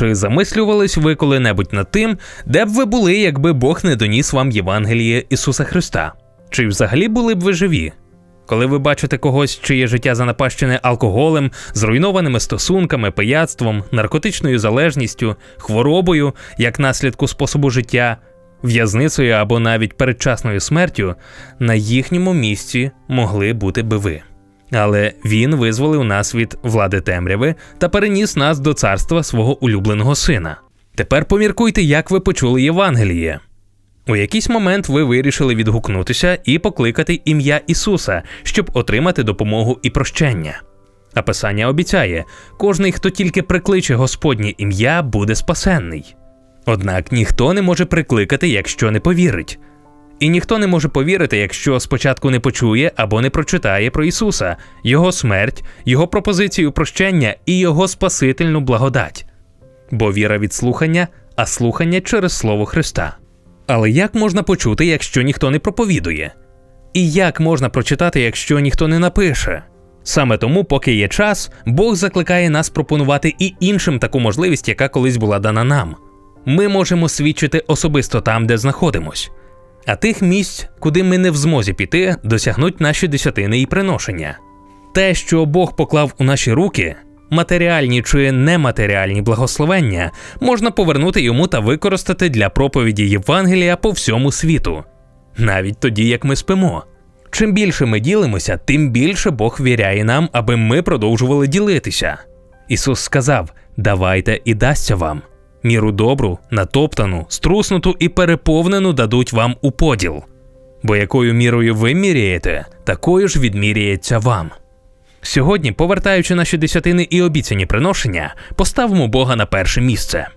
Чи замислювались ви коли-небудь над тим, де б ви були, якби Бог не доніс вам Євангеліє Ісуса Христа? Чи взагалі були б ви живі? Коли ви бачите когось, чиє життя занапащене алкоголем, зруйнованими стосунками, пияцтвом, наркотичною залежністю, хворобою, як наслідку способу життя, в'язницею або навіть передчасною смертю, на їхньому місці могли бути би ви. Але він визволив нас від влади темряви та переніс нас до царства свого улюбленого сина. Тепер поміркуйте, як ви почули Євангеліє. У якийсь момент ви вирішили відгукнутися і покликати ім'я Ісуса, щоб отримати допомогу і прощення. А Писання обіцяє: кожний, хто тільки прикличе Господнє ім'я, буде спасенний. Однак ніхто не може прикликати, якщо не повірить. І ніхто не може повірити, якщо спочатку не почує або не прочитає про Ісуса, Його смерть, Його пропозицію прощення і Його спасительну благодать. Бо віра від слухання, а слухання через Слово Христа. Але як можна почути, якщо ніхто не проповідує? І як можна прочитати, якщо ніхто не напише? Саме тому, поки є час, Бог закликає нас пропонувати і іншим таку можливість, яка колись була дана нам. Ми можемо свідчити особисто там, де знаходимось. А тих місць, куди ми не в змозі піти, досягнуть наші десятини і приношення. Те, що Бог поклав у наші руки, матеріальні чи нематеріальні благословення, можна повернути йому та використати для проповіді Євангелія по всьому світу, навіть тоді, як ми спимо. Чим більше ми ділимося, тим більше Бог віряє нам, аби ми продовжували ділитися. Ісус сказав: Давайте і дасться вам. Міру добру, натоптану, струснуту і переповнену дадуть вам у поділ. Бо якою мірою ви міряєте, такою ж відміряється вам. Сьогодні, повертаючи наші десятини і обіцяні приношення, поставимо Бога на перше місце.